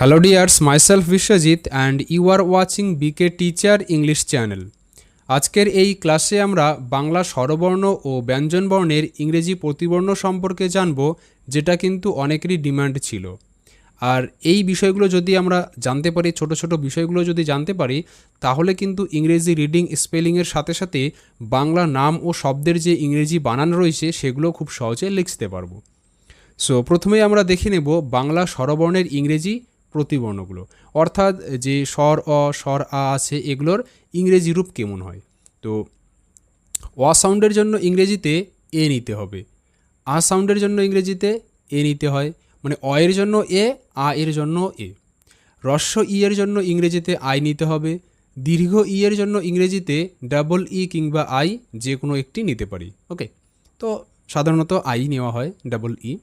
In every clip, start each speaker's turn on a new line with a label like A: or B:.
A: Hello dears, myself Vishwajit and you are watching BK Teacher English Channel. আজকের এই ক্লাসে আমরা বাংলা স্বরবর্ণ ও ব্যঞ্জনবর্ণের ইংরেজি প্রতিবর্ণ সম্পর্কে জানব যেটা কিন্তু অনেকেরই ডিমান্ড ছিল। আর এই বিষয়গুলো যদি আমরা জানতে পারি ছোট ছোট বিষয়গুলো যদি জানতে পারি তাহলে কিন্তু ইংরেজি রিডিং স্পেলিংয়ের সাথে সাথে বাংলা নাম ও শব্দের যে ইংরেজি বানান রয়েছে সেগুলো খুব সহজে লিখতে পারব। সো প্রথমেই আমরা দেখে নেব বাংলা স্বরবর্ণের ইংরেজি প্রতিবর্ণগুলো। অর্থাৎ যে স্বর অ, স্বর আ আছে, এগুলোর ইংরেজি রূপ কেমন হয়? তো, অ সাউন্ডের জন্য ইংরেজিতে এ নিতে হবে। আ সাউন্ডের জন্য ইংরেজিতে এ নিতে হয়। মানে অ এর জন্য এ আ এর জন্য এ। রস্য ই এর জন্য ইংরেজিতে আই নিতে হবে। দীর্ঘ ই এর জন্য ইংরেজিতে ডাবল ই কিংবা আই যে কোনো একটি নিতে পারি। ওকে? তো, সাধারণত আই নেওয়া হয়, ডাবল ই।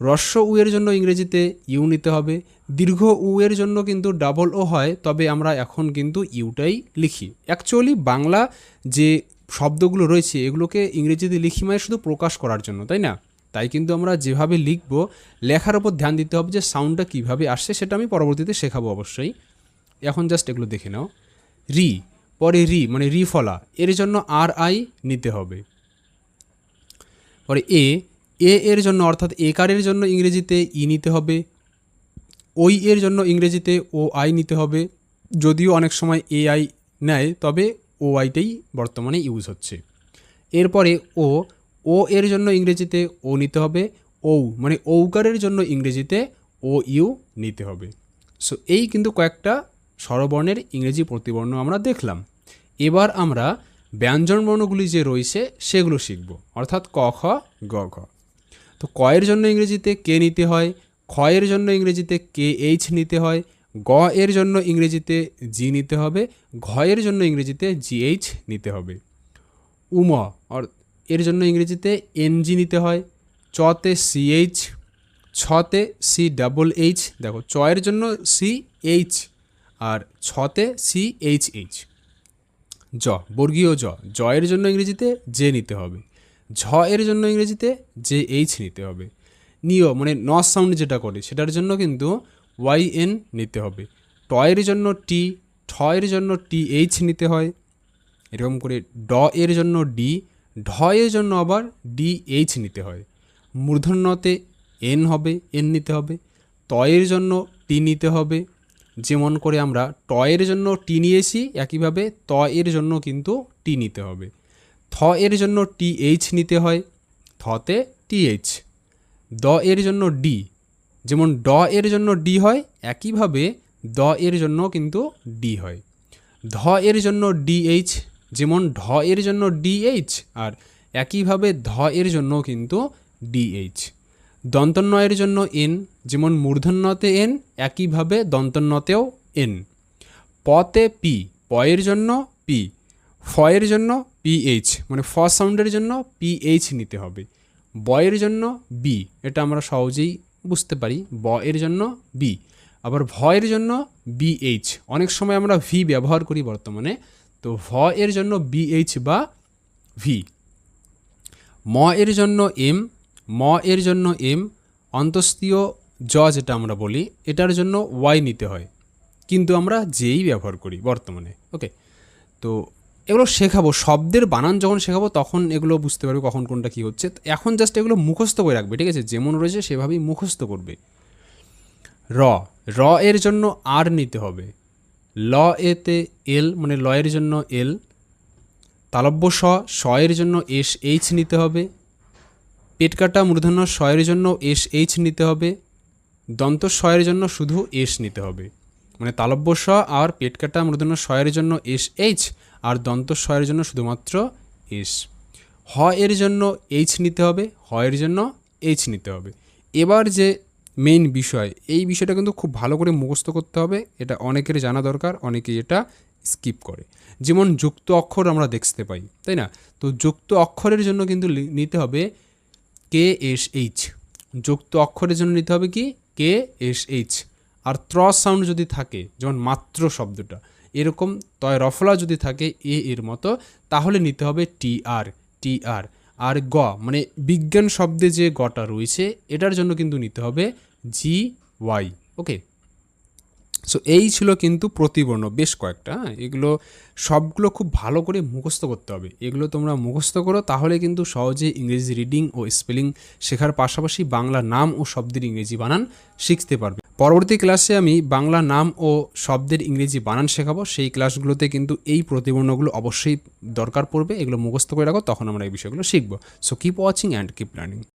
A: রস্য উ এর জন্য ইংরেজিতে ইউ নিতে হবে। দীর্ঘ উ এর জন্য কিন্তু ডাবল ও হয়, তবে আমরা এখন কিন্তু ইউটাই লিখি। অ্যাকচুয়ালি বাংলা যে শব্দগুলো রয়েছে, এগুলোকে ইংরেজিতে লিখি মানে শুধু প্রকাশ করার জন্য, তাই না? তাই কিন্তু আমরা যেভাবে লিখব, লেখার ওপর ধ্যান দিতে হবে যে সাউন্ডটা কীভাবে আসছে সেটা আমি পরবর্তীতে শেখাবো অবশ্যই। এখন জাস্ট এগুলো দেখে নাও। রি, পরে রি মানে রি ফলা, এর জন্য আর আই নিতে হবে। পরে এ এ এর জন্য, অর্থাৎ একারের জন্য ইংরেজিতে ই নিতে হবে, ওই এর জন্য ইংরেজিতে ও আই নিতে হবে। যদিও অনেক সময় এ আই নেয়, তবে ও আইটাই বর্তমানে ইউজ হচ্ছে। এরপরে ও ও এর জন্য ইংরেজিতে ও নিতে হবে, ও মানে ঔকারের জন্য ইংরেজিতে ও ইউ নিতে হবে। সো এই কিন্তু কয়েকটা স্বরবর্ণের ইংরেজি প্রতিবর্ণ আমরা দেখলাম। এবার আমরা ব্যঞ্জনবর্ণগুলি যে রয়েছে, সেগুলো শিখব। অর্থাৎ ক, খ, গ, ঘ। তো কয়ের জন্য ইংরেজিতে কে নিতে হয়? ক্ষয়ের জন্য ইংরেজিতে কে এইচ নিতে হয়? গ এর জন্য ইংরেজিতে জি নিতে হবে? ঘয়ের জন্য ইংরেজিতে জিএইচ নিতে হবে। উম অর এর জন্য ইংরেজিতে এনজি নিতে হয়। চতে সিএইচ ছতে সি ডাবল এইচ, দেখো চয়ের জন্য সি এইচ আর ছতে সি এইচ এইচ। জ, বর্গীয় জ জয়ের জন্য ইংরেজিতে জে নিতে হবে। ঝ এর জন্য ইংরেজিতে জে এইচ নিতে হবে। নিয় মানে ন সাউন্ড যেটা করে, সেটার জন্য কিন্তু ওয়াই এন নিতে হবে। টয়ের জন্য টি, ঠ এর জন্য টি এইচ নিতে হয়। এরকম করে ড এর জন্য ডি, ঢ এর জন্য আবার ডি এইচ নিতে হয়। মূর্ধন্যতে এন হবে, এন নিতে হবে। তয়ের জন্য টি নিতে হবে। যেমন করে আমরা টয়ের জন্য টি নিয়েছি, একইভাবে ত এর জন্য কিন্তু টি নিতে হবে। থ এর জন্য টি এইচ নিতে হয়, থতে টি এইচ দ এর জন্য ডি। যেমন ড এর জন্য ডি হয়, একইভাবে দ এর জন্য কিন্তু ডি হয়। ধ এর জন্য ডিএইচ, যেমন ঢ এর জন্য ডিএইচ, আর একইভাবে ধ এর জন্য কিন্তু ডিএইচ। দন্তন্বয়ের জন্য এন, যেমন মূর্ধন্যতে এন, একইভাবে দন্তন্যতেও এন। পতে পি পয়ের জন্য পি। ফয়ের জন্য পিএইচ মানে ফ সাউন্ডের জন্য পিএইচ নিতে হবে। বয়ের জন্য বি এটা আমরা সহজেই বুঝতে পারি। ব এর জন্য বি আবার ভয়ের জন্য বিএইচ অনেক সময় আমরা ভি ব্যবহার করি বর্তমানে, তো ভ এর জন্য বিএইচ বা ভি ম এর জন্য এম ম এর জন্য এম অন্তস্তীয় জ যেটা আমরা বলি, এটার জন্য ওয়াই নিতে হয়। কিন্তু আমরা যেই ব্যবহার করি বর্তমানে ওকে তো এগুলো শেখাবো। শব্দের বানান যখন শেখাবো, তখন এগুলো বুঝতে পারবে কখন কোনটা কী হচ্ছে। এখন জাস্ট এগুলো মুখস্থ করে রাখবে, ঠিক আছে? যেমন রয়েছে, সেভাবেই মুখস্থ করবে। র র এর জন্য আর নিতে হবে। ল এতে এল মানে ল এর জন্য এল। তালব্য স স এর জন্য এস, এইচ নিতে হবে। পেট কাটা মূর্ধন্য স এর জন্য এস, এইচ নিতে হবে। দন্ত স এর জন্য শুধু এস নিতে হবে। মানে তালব্য স আর পেট কাটা মূর্ধন্য এর জন্য এস এইচ আর দন্ত স জন্য শুধুমাত্র এস। হ এর জন্য এইচ নিতে হবে, হ এর জন্য এইচ নিতে হবে। এবার যে মেইন বিষয়, এই বিষয়টা কিন্তু খুব ভালো করে মুখস্থ করতে হবে, এটা অনেকের জানা দরকার, অনেকে এটা স্কিপ করে। যেমন যুক্ত অক্ষর আমরা দেখতে পাই, তাই না? তো যুক্ত অক্ষরের জন্য কিন্তু নিতে হবে কে এস এইচ। যুক্ত অক্ষরের জন্য নিতে হবে কি? K S H. আর ত্র সাউন্ড যদি থাকে, যেমন মাত্র শব্দটা, এরকম তয় রফলা যদি থাকে এ এর মতো, তাহলে নিতে হবে টি আর টি আর আর গ মানে বিজ্ঞান শব্দে যে গটা রয়েছে, এটার জন্য কিন্তু নিতে হবে জি ওয়াই, ওকে? সো এই ছিল কিন্তু প্রতিবর্ণ, বেশ কয়েকটা হ্যাঁ? এগুলো সবগুলো খুব ভালো করে মুখস্থ করতে হবে। এগুলো তোমরা মুখস্থ করো, তাহলে কিন্তু সহজে ইংরেজি রিডিং ও স্পেলিং শেখার পাশাপাশি বাংলা নাম ও শব্দের ইংরেজি বানান শিখতে পারবে। পরবর্তী ক্লাসে আমি বাংলা নাম ও শব্দের ইংরেজি বানান শেখাবো। সেই ক্লাসগুলোতে কিন্তু এই প্রতিবর্ণগুলো অবশ্যই দরকার পড়বে। এগুলো মুখস্থ করে রাখো, তখন আমরা এই বিষয়গুলো শিখব। So keep watching and keep learning